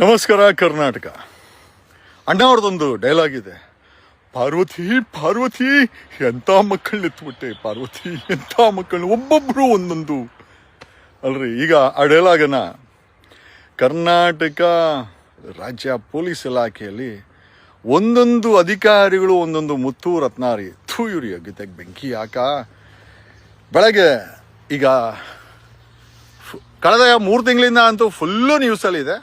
ನಮಸ್ಕಾರ, ಕರ್ನಾಟಕ. ಅಣ್ಣ ಅವ್ರದ್ದೊಂದು ಡೈಲಾಗ್ ಇದೆ. ಪಾರ್ವತಿ ಪಾರ್ವತಿ ಎಂಥ ಮಕ್ಕಳು ಎತ್ಬಿಟ್ಟೆ, ಪಾರ್ವತಿ ಎಂಥ ಮಕ್ಕಳು, ಒಬ್ಬೊಬ್ರು ಒಂದೊಂದು. ಅಲ್ರಿ, ಈಗ ಆ ಡೈಲಾಗನ ಕರ್ನಾಟಕ ರಾಜ್ಯ ಪೊಲೀಸ್ ಇಲಾಖೆಯಲ್ಲಿ ಒಂದೊಂದು ಅಧಿಕಾರಿಗಳು, ಒಂದೊಂದು ಮುತ್ತು ರತ್ನಾರಿ ಥೂಯುರಿ ಅಗ್ಗತೆಗೆ ಬೆಂಕಿ ಯಾಕ ಬೆಳಗ್ಗೆ ಈಗ ಕಳೆದ ಮೂರು ತಿಂಗಳಿಂದ ಅಂತೂ ಫುಲ್ಲು ನ್ಯೂಸಲ್ಲಿದೆ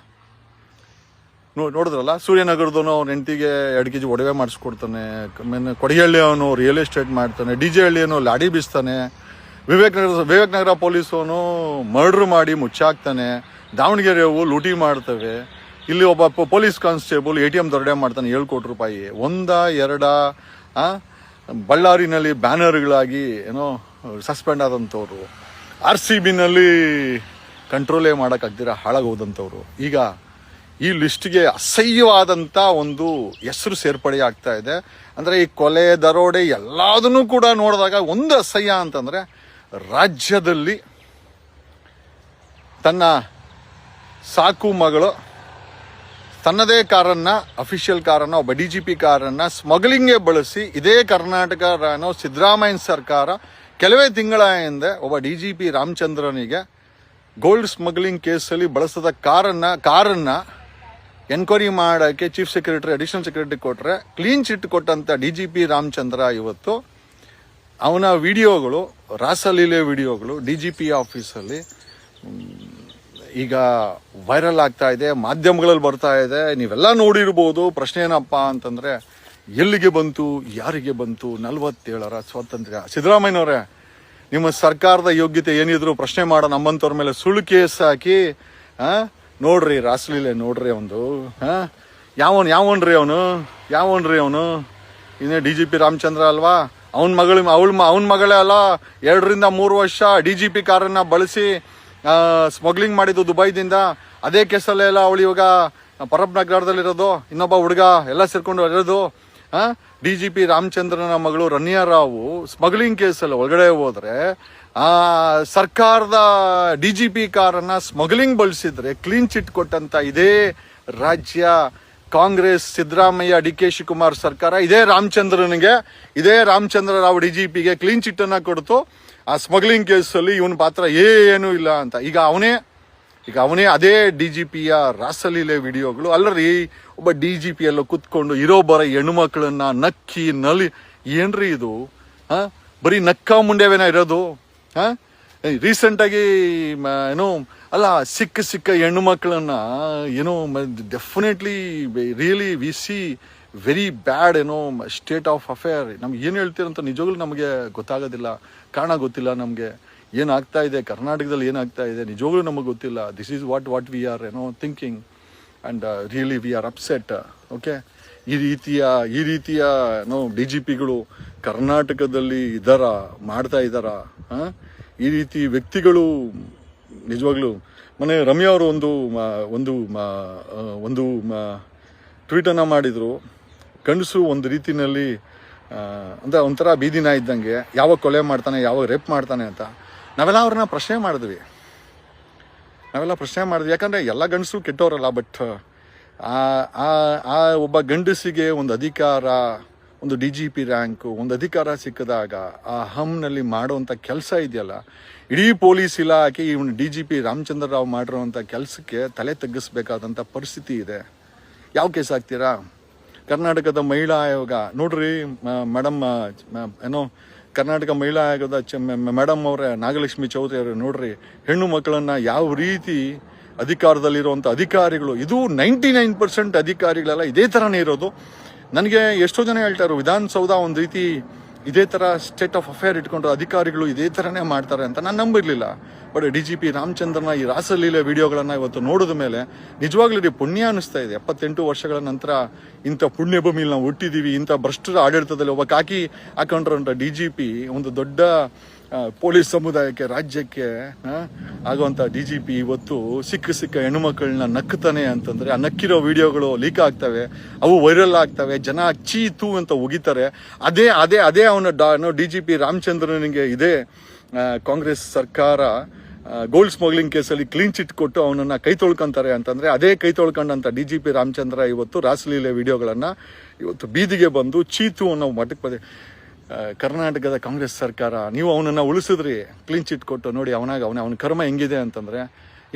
ನೋ ನೋಡಿದ್ರಲ್ಲ? ಸೂರ್ಯನಗರದವನು ಅವ್ನ ಹೆಂಡತಿಗೆ ಎರಡು ಕೆ ಜಿ ಒಡವೆ ಮಾಡಿಸ್ಕೊಡ್ತಾನೆ ಮೇನ್ ಕೊಡಿಹಳ್ಳಿ ಅವನು ರಿಯಲ್ ಎಸ್ಟೇಟ್ ಮಾಡ್ತಾನೆ, ಡಿ ಜೆ ಹಳ್ಳಿಯವನು ಲಾಡಿ ಬೀಸ್ತಾನೆ ವಿವೇಕ್ ನಗರ ವಿವೇಕ್ ನಗರ ಪೊಲೀಸವನು ಮರ್ಡ್ರ್ ಮಾಡಿ ಮುಚ್ಚಾಕ್ತಾನೆ ದಾವಣಗೆರೆ ಅವು ಲೂಟಿ ಮಾಡ್ತವೆ, ಇಲ್ಲಿ ಒಬ್ಬ police constable A T M ದೊರಡೆ ಮಾಡ್ತಾನೆ ಏಳು ಕೋಟಿ ರೂಪಾಯಿ, ಒಂದ, ಎರಡ ಬಳ್ಳಾರಿನಲ್ಲಿ ಬ್ಯಾನರ್ಗಳಾಗಿ ಏನೋ ಸಸ್ಪೆಂಡ್ ಆದಂಥವ್ರು, ಆರ್ ಸಿ ಬಿನಲ್ಲಿ ಕಂಟ್ರೋಲೇ ಮಾಡೋಕ್ಕಾಗ್ದಿರ ಹಾಳಾಗೋದಂಥವ್ರು ಈಗ ಈ ಲಿಸ್ಟ್ಗೆ ಅಸಹ್ಯವಾದಂಥ ಒಂದು ಹೆಸರು ಸೇರ್ಪಡೆ ಆಗ್ತಾ ಇದೆ. ಅಂದರೆ ಈ ಕೊಲೆ, ದರೋಡೆ ಎಲ್ಲದನ್ನು ಕೂಡ ನೋಡಿದಾಗ ಒಂದು ಅಸಹ್ಯ ಅಂತಂದರೆ ರಾಜ್ಯದಲ್ಲಿ ತನ್ನ ಸಾಕು ಮಗಳು, ತನ್ನದೇ ಕಾರನ್ನ, ಅಫಿಷಿಯಲ್ ಕಾರನ್ನ, ಒಬ್ಬ ಡಿ ಜಿ ಪಿ ಕಾರನ್ನ ಸ್ಮಗ್ಲಿಂಗ್ಗೆ ಬಳಸಿ ಇದೇ ಕರ್ನಾಟಕ ರಾನೋ ಸಿದ್ದರಾಮಯ್ಯ ಸರ್ಕಾರ ಕೆಲವೇ ತಿಂಗಳ ಹಿಂದೆ ಒಬ್ಬ ಡಿ ಜಿ ಪಿ ರಾಮಚಂದ್ರನಿಗೆ ಗೋಲ್ಡ್ ಸ್ಮಗ್ಲಿಂಗ್ ಕೇಸಲ್ಲಿ ಬಳಸದ ಕಾರನ್ನು, ಕಾರನ್ನ ಎನ್ಕ್ವೈರಿ ಮಾಡೋಕ್ಕೆ ಚೀಫ್ ಸೆಕ್ರೆಟರಿ ಅಡಿಷನಲ್ ಸೆಕ್ರೆಟರಿ ಕೊಟ್ಟರೆ ಕ್ಲೀನ್ ಚಿಟ್ ಕೊಟ್ಟಂಥ ಡಿ ಜಿ ಪಿ ರಾಮಚಂದ್ರ ಇವತ್ತು ಅವನ ವಿಡಿಯೋಗಳು ರಾಸಲೀಲೆ ವಿಡಿಯೋಗಳು ಡಿ ಜಿ ಪಿ ಆಫೀಸಲ್ಲಿ ಈಗ ವೈರಲ್ ಆಗ್ತಾ ಇದೆ, ಮಾಧ್ಯಮಗಳಲ್ಲಿ ಬರ್ತಾ ಇದೆ. ನೀವೆಲ್ಲ ನೋಡಿರ್ಬೋದು ಪ್ರಶ್ನೆ ಏನಪ್ಪ ಅಂತಂದರೆ ಎಲ್ಲಿಗೆ ಬಂತು, ಯಾರಿಗೆ ಬಂತು, ನಲವತ್ತೇಳರ ಸ್ವಾತಂತ್ರ್ಯ. ಸಿದ್ದರಾಮಯ್ಯನವರೇ, ನಿಮ್ಮ ಸರ್ಕಾರದ ಯೋಗ್ಯತೆ ಏನಿದ್ರು ಪ್ರಶ್ನೆ ಮಾಡೋ, ನಮ್ಮಂಥವ್ರ ಮೇಲೆ ಸುಳ್ಳು ಕೇಸ್ ಹಾಕಿ ನೋಡ್ರಿ, ರಾಸಲೀಲೆ ನೋಡ್ರಿ ಹಾ? ಯಾವನ್ ರೀ ಅವನು? ಯಾವನ್ರಿ ಅವನು? ಇನ್ನೇ ಡಿ ಜಿ ಪಿ ರಾಮಚಂದ್ರ ಅಲ್ವಾ? ಅವನ ಮಗಳ, ಅವಳ ಅವನ ಮಗಳೇ ಅಲ್ಲ. ಎರಡರಿಂದ ಮೂರು ವರ್ಷ ಡಿ ಜಿ ಪಿ ಕಾರನ್ನ ಬಳಸಿ ಸ್ಮಗ್ಲಿಂಗ್ ಮಾಡಿದ್ದು ದುಬೈದಿಂದ. ಅದೇ ಕೇಸಲ್ಲೇ ಎಲ್ಲ ಅವಳು ಇವಾಗ ಪರಬ್ ನಗರದಲ್ಲಿರೋದು ಇನ್ನೊಬ್ಬ ಹುಡುಗ ಎಲ್ಲ ಸೇರ್ಕೊಂಡು ಇರೋದು. ಡಿ ಜಿ ಪಿ ರಾಮಚಂದ್ರನ ಮಗಳು ರನ್ಯಾ ರಾವು ಸ್ಮಗ್ಲಿಂಗ್ ಕೇಸಲ್ಲಿ ಒಳಗಡೆ ಹೋದ್ರೆ, ಆ, ಸರ್ಕಾರದ ಡಿ ಜಿ ಪಿ ಕಾರನ್ನ ಸ್ಮಗ್ಲಿಂಗ್ ಬಳಸಿದ್ರೆ ಕ್ಲೀನ್ ಚಿಟ್ ಕೊಟ್ಟಂತ ಇದೇ ರಾಜ್ಯ ಕಾಂಗ್ರೆಸ್ ಸಿದ್ದರಾಮಯ್ಯ, ಡಿ ಕೆ ಶಿವಕುಮಾರ್ ಸರ್ಕಾರ, ಇದೇ ರಾಮಚಂದ್ರನಿಗೆ, ಇದೇ ರಾಮಚಂದ್ರ ರಾವ್ ಡಿ ಜಿ ಪಿಗೆ ಕ್ಲೀನ್ ಚಿಟ್ ಅನ್ನ ಕೊಡ್ತು. ಆ ಸ್ಮಗ್ಲಿಂಗ್ ಕೇಸಲ್ಲಿ ಇವನ ಪಾತ್ರ ಏನೂ ಇಲ್ಲ ಅಂತ. ಈಗ ಅವನೇ ಈಗ ಅವನೇ ಅದೇ ಡಿ ಜಿ ಪಿಯ ರಾಸಲೀಲೆ ವಿಡಿಯೋಗಳು, ಅಲ್ಲರಿ ಒಬ್ಬ ಡಿ ಜಿ ಪಿ ಎಲ್ಲ ಕುತ್ಕೊಂಡು ಇರೋ ಬರ ಹೆಣ್ಮಕ್ಳನ್ನ ನಕ್ಕಿ ನಲಿ, ಏನ್ರಿ ಇದು? ಹಾ? ಬರೀ ನಕ್ಕ ಮುಂಡೆವೇನ ಇರೋದು? ಹಾ? ರೀಸೆಂಟ್ ಆಗಿ ಮ- ಏನೋ, ಅಲ್ಲ, ಸಿಕ್ಕ ಸಿಕ್ಕ ಹೆಣ್ಣು ಮಕ್ಕಳನ್ನ ಏನೋ definitely really we see very bad ಏನೋ ಸ್ಟೇಟ್ ಆಫ್ ಅಫೇರ್. ನಮ್ಗೆ ಏನು ಹೇಳ್ತೀರಂತ ನಿಜವಾಗ್ಲೂ ನಮಗೆ ಗೊತ್ತಾಗೋದಿಲ್ಲ, ಕಾರಣ ಗೊತ್ತಿಲ್ಲ ನಮಗೆ. ಏನಾಗ್ತಾ ಇದೆ? ಕರ್ನಾಟಕದಲ್ಲಿ ಏನಾಗ್ತಾ ಇದೆ? ನಿಜವಾಗ್ಲೂ ನಮಗೆ ಗೊತ್ತಿಲ್ಲ. This is what what we are ಏನೋ thinking and really we are upset okay ಈ ರೀತಿಯ ಈ ರೀತಿಯ ಏನೋ ಡಿ ಜಿ ಪಿಗಳು ಕರ್ನಾಟಕದಲ್ಲಿ ಇದ್ದಾರ? ಮಾಡ್ತಾ ಇದ್ದಾರ? ಈ ರೀತಿ ವ್ಯಕ್ತಿಗಳು ನಿಜವಾಗ್ಲೂ ಮೊನ್ನೆ ರಮ್ಯಾ ಅವರು ಒಂದು ಒಂದು ಒಂದು ಟ್ವೀಟನ್ನು ಮಾಡಿದರು. ಗಂಡಸು ಒಂದು ರೀತಿಯಲ್ಲಿ ಅಂದರೆ ಒಂಥರ ಬೀದಿನ ಇದ್ದಂಗೆ, ಯಾವಾಗ ಕೊಲೆ ಮಾಡ್ತಾನೆ, ಯಾವಾಗ ರೇಪ್ ಮಾಡ್ತಾನೆ ಅಂತ. ನಾವೆಲ್ಲ ಅವ್ರನ್ನ ಪ್ರಶ್ನೆ ಮಾಡಿದ್ವಿ. ನಾವೆಲ್ಲ ಪ್ರಶ್ನೆ ಮಾಡಿದ್ವಿ. ಯಾಕಂದ್ರೆ ಎಲ್ಲ ಗಂಡಸರು ಕೆಟ್ಟವರಲ್ಲ ಬಟ್ ಆ, ಆ- ಒಬ್ಬ ಗಂಡಸಿಗೆ ಒಂದು ಅಧಿಕಾರ, ಒಂದು ಡಿ ಜಿ ಪಿ ರ್ಯಾಂಕು ಒಂದು ಅಧಿಕಾರ ಸಿಕ್ಕಿದಾಗ ಆ ಹಮ್ನಲ್ಲಿ ಮಾಡುವಂಥ ಕೆಲಸ ಇದೆಯಲ್ಲ, ಇಡೀ ಪೊಲೀಸ್ ಇಲಾಖೆ ಇವನು D G P Ramachandra Rao ಮಾಡಿರುವಂಥ ಕೆಲಸಕ್ಕೆ ತಲೆ ತಗ್ಗಿಸ್ಬೇಕಾದಂಥ ಪರಿಸ್ಥಿತಿ ಇದೆ. ಯಾವ ಕೇಸ್ ಹಾಕ್ತೀರಾ ಕರ್ನಾಟಕದ ಮಹಿಳಾ ಆಯೋಗ. ನೋಡ್ರಿ ಮೇಡಮ್ ಏನೋ ಕರ್ನಾಟಕ ಮಹಿಳಾ ಆಯೋಗದ ಮೇಡಮ್ ಅವರೇ, ನಾಗಲಕ್ಷ್ಮಿ ಚೌಧರಿ ಅವರು, ನೋಡ್ರಿ, ಹೆಣ್ಣು ಮಕ್ಕಳನ್ನ ಯಾವ ರೀತಿ ಅಧಿಕಾರದಲ್ಲಿರುವಂಥ ಅಧಿಕಾರಿಗಳು, ಇದು ನೈಂಟಿ ನೈನ್ ಪರ್ಸೆಂಟ್ ಅಧಿಕಾರಿಗಳೆಲ್ಲ ಇದೇ ಥರನೇ ಇರೋದು. ನನಗೆ ಎಷ್ಟೋ ಜನ ಹೇಳ್ತಾರೆ ವಿಧಾನಸೌಧ ಒಂದು ರೀತಿ ಇದೇ ಥರ ಸ್ಟೇಟ್ ಆಫ್ ಅಫೇರ್ ಇಟ್ಕೊಂಡು ಅಧಿಕಾರಿಗಳು ಇದೇ ಥರನೇ ಮಾಡ್ತಾರೆ ಅಂತ ನಾನು ನಂಬಿರಲಿಲ್ಲ. ಬಟ್ ಡಿ ಜಿ ಪಿ ರಾಮಚಂದ್ರನ ಈ ರಾಸಲೀಲೆ ವಿಡಿಯೋಗಳನ್ನು ಇವತ್ತು ನೋಡಿದ ಮೇಲೆ ನಿಜವಾಗ್ಲೂ ರೀ ಪುಣ್ಯ ಅನಿಸ್ತಾ ಇದೆ. ಎಪ್ಪತ್ತೆಂಟು ವರ್ಷಗಳ ನಂತರ ಇಂಥ ಪುಣ್ಯ ಭೂಮಿಲಿ ನಾವು ಹುಟ್ಟಿದ್ದೀವಿ ಇಂಥ ಭ್ರಷ್ಟರ ಆಡಳಿತದಲ್ಲಿ ಒಬ್ಬ ಕಾಕಿ ಹಾಕೊಂಡ್ರಂಥ ಡಿ ಜಿ ಪಿ ಒಂದು ದೊಡ್ಡ ಪೊಲೀಸ್ ಸಮುದಾಯಕ್ಕೆ, ರಾಜ್ಯಕ್ಕೆ ಆಗುವಂತ ಡಿ ಜಿ ಪಿ ಇವತ್ತು ಸಿಕ್ಕ ಸಿಕ್ಕ ಹೆಣ್ಣುಮಕ್ಕಳನ್ನ ನಕ್ಕತಾನೆ ಅಂತಂದ್ರೆ, ಆ ನಕ್ಕಿರೋ ವಿಡಿಯೋಗಳು ಲೀಕ್ ಆಗ್ತವೆ, ಅವು ವೈರಲ್ ಆಗ್ತವೆ, ಜನ ಚೀ ತೂ ಅಂತ ಒಗಿತಾರೆ ಅದೇ ಅದೇ ಅದೇ ಅವನ ಡಿ ಜಿ ಪಿ ರಾಮಚಂದ್ರನಿಗೆ ಇದೇ. ಕಾಂಗ್ರೆಸ್ ಸರ್ಕಾರ ಗೋಲ್ಡ್ ಸ್ಮಗ್ಲಿಂಗ್ ಕೇಸಲ್ಲಿ ಕ್ಲೀನ್ ಚಿಟ್ ಕೊಟ್ಟು ಅವನನ್ನ ಕೈ ತೊಳ್ಕೊಂತಾರೆ ಅಂತಂದ್ರೆ, ಅದೇ ಕೈ ತೊಳ್ಕೊಂಡಂತ ಡಿ ಜಿ ಪಿ ರಾಮಚಂದ್ರ ಇವತ್ತು ರಾಸಲೀಲೆ ವಿಡಿಯೋಗಳನ್ನ ಇವತ್ತು ಬೀದಿಗೆ ಬಂದು ಚೀತು ಅನ್ನೋ ಮಟ್ಟಕ್ಕೆ ಬಂದೆ ಕರ್ನಾಟಕದ ಕಾಂಗ್ರೆಸ್ ಸರ್ಕಾರ, ನೀವು ಅವನನ್ನ ಉಳಿಸಿದ್ರಿ ಕ್ಲೀನ್ ಚಿಟ್ ಕೊಟ್ಟು ನೋಡಿ ಅವನಾಗ ಅವನ ಅವನ ಕರ್ಮ ಹೆಂಗಿದೆ ಅಂತಂದ್ರೆ,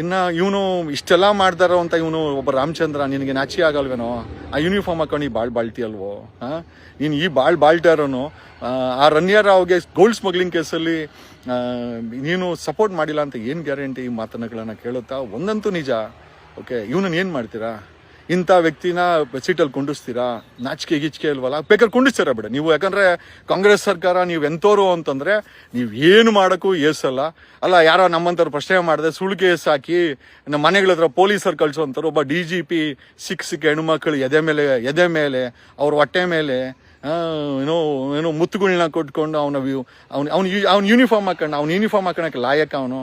ಇನ್ನ ಇವನು ಇಷ್ಟೆಲ್ಲ ಮಾಡ್ತಾರೋ ಅಂತ ಇವನು ಒಬ್ಬ ರಾಮಚಂದ್ರ ನಿನಗೆ ನಾಚಿ ಆಗಲ್ವೇನೋ? ಆ ಯೂನಿಫಾರ್ಮ್ ಹಾಕೊಂಡು ಈ ಬಾಳ್ ಬಾಳ್ತಿಯಲ್ವೋ? ಹಾಂ ನೀನು ಈ ಬಾಳ್ ಬಾಳ್ತಾರೋನು ಆ ರನ್ಯಾ ರಾವ್ಗೆ ಗೋಲ್ಡ್ ಸ್ಮಗ್ಲಿಂಗ್ ಕೇಸಲ್ಲಿ ನೀನು ಸಪೋರ್ಟ್ ಮಾಡಿಲ್ಲ ಅಂತ ಏನು ಗ್ಯಾರಂಟಿ ಈ ಮಾತನ್ನುಗಳನ್ನು ಕೇಳುತ್ತಾ ಒಂದಂತೂ ನಿಜ. ಓಕೆ ಇವನನ್ನು ಏನು ಮಾಡ್ತೀರಾ? ಇಂಥ ವ್ಯಕ್ತಿನ ಸೀಟಲ್ಲಿ ಕುಂಡಿಸ್ತೀರಾ? ನಾಚಿಕೆ ಗೀಚಿಕೆ ಇಲ್ವಲ್ಲ? ಬೇಕಾದ್ರೆ ಕುಂಡಿಸ್ತೀರಾ ಬಿಡ. ನೀವು ಯಾಕಂದ್ರೆ ಕಾಂಗ್ರೆಸ್ ಸರ್ಕಾರ ನೀವು ಎಂತೋರು ಅಂತಂದರೆ ನೀವು ಏನು ಮಾಡೋಕ್ಕೂ ಏಸಲ್ಲ. ಅಲ್ಲ, ಯಾರೋ ನಮ್ಮಂಥವ್ರು ಪ್ರಶ್ನೆ ಮಾಡಿದೆ ಸುಳ್ಳು ಕೇಸ್ ಹಾಕಿ ನಮ್ಮ ಮನೆಗಳ ಹತ್ರ ಪೊಲೀಸರು ಕಳಿಸೋಂಥವ್ರು, ಒಬ್ಬ ಡಿ ಜಿ ಪಿ ಸಿಕ್ ಸಿಕ್ಕ ಹೆಣ್ಮಕ್ಳು ಎದೆ ಮೇಲೆ ಎದೆ ಮೇಲೆ, ಅವ್ರ ಹೊಟ್ಟೆ ಮೇಲೆ ಏನೋ ಏನೋ ಮುತ್ತುಗಳನ್ನ ಕೊಟ್ಕೊಂಡು ಅವನ ಅವ್ನು ಅವ್ನು ಅವ್ನು ಯೂನಿಫಾರ್ಮ್ ಹಾಕೊಂಡು ಅವ್ನು ಯೂನಿಫಾರ್ಮ್ ಹಾಕೊಳಕ್ಕೆ ಲಾಯಕ ಅವನು.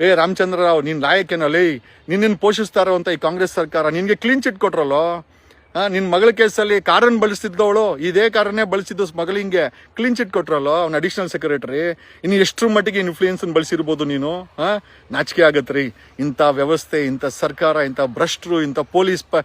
ಏ ರಾಮಚಂದ್ರ ರಾವ್ ನೀನ್ ಲೇ ನಿನ್ನ ಪೋಷಿಸ್ತಾರೋ ಅಂತ ಈ ಕಾಂಗ್ರೆಸ್ ಸರ್ಕಾರ ನಿನ್ಗೆ ಕ್ಲೀನ್ ಚಿಟ್ ಕೊಟ್ರಲ್ಲೋ? ಆ, ನಿನ್ ಮಗಳ ಕೇಸಲ್ಲಿ ಕಾರನ್ನು ಬಳಸ್ತಿದ್ದವಳು ಇದೇ ಕಾರನ್ನೇ ಬಳಸಿದ್ದು ಮಗಳಿಂಗೆ ಕ್ಲೀನ್ ಚಿಟ್ ಕೊಟ್ರಲ್ಲೋ ಅವ್ನ ಅಡಿಷನಲ್ ಸೆಕ್ರೆಟರಿ ಇನ್ನು ಎಷ್ಟರ ಮಟ್ಟಿಗೆ ಇನ್ಫ್ಲೂಯೆನ್ಸ್ ಬಳಸಿರ್ಬೋದು ನೀನು? ಹಾಂ ನಾಚಿಕೆ ಆಗತ್ರಿ ಇಂಥ ವ್ಯವಸ್ಥೆ ಇಂಥ ಸರ್ಕಾರ ಇಂಥ ಭ್ರಷ್ಟರು ಇಂಥ ಪೊಲೀಸ್ ಪ-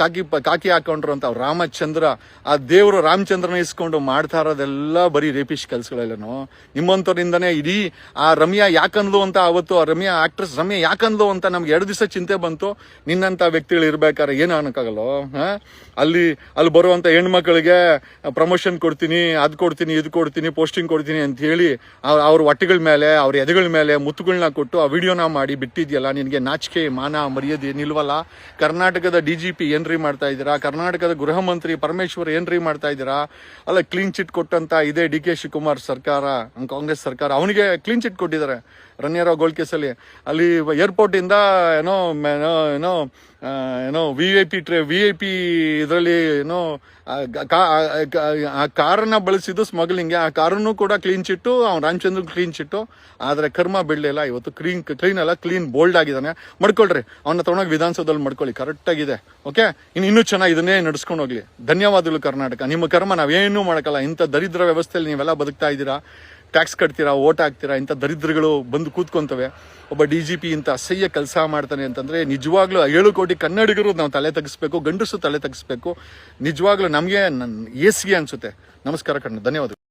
ಕಾಕಿ ಪ- ಕಾಕಿ ಹಾಕೊಂಡ್ರು ಅಂತ ರಾಮಚಂದ್ರ ಆ ದೇವರು ರಾಮಚಂದ್ರನ ಇಸ್ಕೊಂಡು ಮಾಡ್ತಾ ಇರೋದೆಲ್ಲ ಬರೀ ರೇಪಿಶ್ ಕೆಲಸಗಳೆಲ್ಲನು? ನಿಮ್ಮಂಥವ್ರಿಂದನೇ ಇಡೀ ಆ ರಮ್ಯಾ ಯಾಕಂದ್ಲು ಅಂತ ಅವತ್ತು ಆ ರಮ್ಯಾ ಆಕ್ಟ್ರೆಸ್ ರಮ್ಯಾ ಯಾಕಂದ್ಲು ಅಂತ ನಮ್ಗೆ ಎರಡು ದಿವಸ ಚಿಂತೆ ಬಂತು. ನಿನ್ನಂಥ ವ್ಯಕ್ತಿಗಳು ಇರ್ಬೇಕಾದ್ರೆ ಏನು ಅನ್ನಕ್ಕಾಗಲ್ಲೋ? ಹಾ ಅಲ್ಲಿ ಅಲ್ಲಿ ಬರುವಂಥ ಹೆಣ್ಮಕ್ಳಿಗೆ ಪ್ರಮೋಷನ್ ಕೊಡ್ತೀನಿ, ಅದು ಕೊಡ್ತೀನಿ, ಇದು ಕೊಡ್ತೀನಿ ಪೋಸ್ಟಿಂಗ್ ಕೊಡ್ತೀನಿ ಅಂತ ಹೇಳಿ ಅವ್ರ- ಹೊಟ್ಟೆಗಳ ಮೇಲೆ, ಅವ್ರ ಎದೆಗಳ ಮೇಲೆ ಮುತ್ತುಗಳನ್ನ ಕೊಟ್ಟು ಆ ವಿಡಿಯೋನ ಮಾಡಿ ಬಿಟ್ಟಿದ್ಯಲ್ಲ, ನಿನಗೆ ನಾಚಿಕೆ, ಮಾನ, ಮರ್ಯಾದೆ ನಿಲ್ವಲ್ಲ? ಕರ್ನಾಟಕದ ಡಿ ಜಿ ಪಿ ಏನ್ರಿ ಮಾಡ್ತಾ ಇದ್ದೀರಾ? ಕರ್ನಾಟಕದ ಗೃಹ ಮಂತ್ರಿ ಪರಮೇಶ್ವರ್ ಏನ್ರಿ ಮಾಡ್ತಾ ಇದ್ದೀರಾ? ಅಲ್ಲ ಕ್ಲೀನ್ ಚಿಟ್ ಕೊಟ್ಟಂತ ಇದೇ ಡಿ ಕೆ ಶಿವಕುಮಾರ್ ಸರ್ಕಾರ ಕಾಂಗ್ರೆಸ್ ಸರ್ಕಾರ, ಅವನಿಗೆ ಕ್ಲೀನ್ ಚಿಟ್ ಕೊಟ್ಟಿದ್ದಾರೆ ರನ್ಯರಾವ್ ಗೋಲ್ಡ್ ಕೇಸಲ್ಲಿ. ಅಲ್ಲಿ ಏರ್ಪೋರ್ಟ್ ಇಂದ ಏನೋ ಏನೋ ಏನೋ V I P tray V I P ಇದರಲ್ಲಿ ಏನೋ, ಆ ಕಾರನ್ನ ಬಳಸಿದ್ದು ಸ್ಮಗ್ಲಿಂಗ್ ಆ ಕಾರನ್ನು ಕೂಡ ಕ್ಲೀನ್ ಚಿಟ್ಟು ಅವ್ನು ರಾಮಚಂದ್ರ ಕ್ಲೀನ್ ಚಿಟ್ಟು ಆದರೆ ಕರ್ಮ ಬೆಳ್ಳಿಲ್ಲ ಇವತ್ತು ಕ್ಲೀನ್ ಕ್ಲೀನ್ ಅಲ್ಲ ಕ್ಲೀನ್ ಬೋಲ್ಡ್ ಆಗಿದ್ದಾನೆ. ಮಾಡ್ಕೊಳ್ರಿ ಅವನ್ನ ತಗೊಂಡೋಗಿ ವಿಧಾನಸೌಧದಲ್ಲಿ ಮಾಡ್ಕೊಳ್ಳಿ. ಕರೆಕ್ಟ್ ಆಗಿದೆ ಓಕೆ ಇನ್ನು, ಇನ್ನೂ ಚೆನ್ನಾಗಿ ಇದನ್ನೇ ನಡ್ಸ್ಕೊಂಡು ಹೋಗ್ಲಿ. ಧನ್ಯವಾದಗಳು ಕರ್ನಾಟಕ. ನಿಮ್ಮ ಕರ್ಮ ನಾವೇನೂ ಮಾಡಕ್ಕಲ್ಲ. ಇಂಥ ದರಿದ್ರ ವ್ಯವಸ್ಥೆಯಲ್ಲಿ ನೀವೆಲ್ಲ ಬದುಕ್ತಾ ಇದ್ದೀರಾ? ಟ್ಯಾಕ್ಸ್ ಕಟ್ತೀರಾ, ಓಟ್ ಹಾಕ್ತೀರಾ, ಇಂಥ ದರಿದ್ರಗಳು ಬಂದು ಕೂತ್ಕೊಂತವೆ. ಒಬ್ಬ ಡಿ ಜಿ ಪಿ ಇಂಥ ಅಸಹ್ಯ ಕೆಲಸ ಮಾಡ್ತಾನೆ ಅಂತಂದ್ರೆ ನಿಜವಾಗ್ಲೂ ಏಳು ಕೋಟಿ ಕನ್ನಡಿಗರು ನಾವು ತಲೆ ತೆಗೆಸ್ಬೇಕು, ಗಂಡಸು ತಲೆ ತೆಗೆಸ್ಬೇಕು. ನಿಜವಾಗ್ಲೂ ನಮಗೆ ಏಸಿಗೆ ಅನ್ಸುತ್ತೆ. ನಮಸ್ಕಾರ ಕಣ್ಣು, ಧನ್ಯವಾದಗಳು.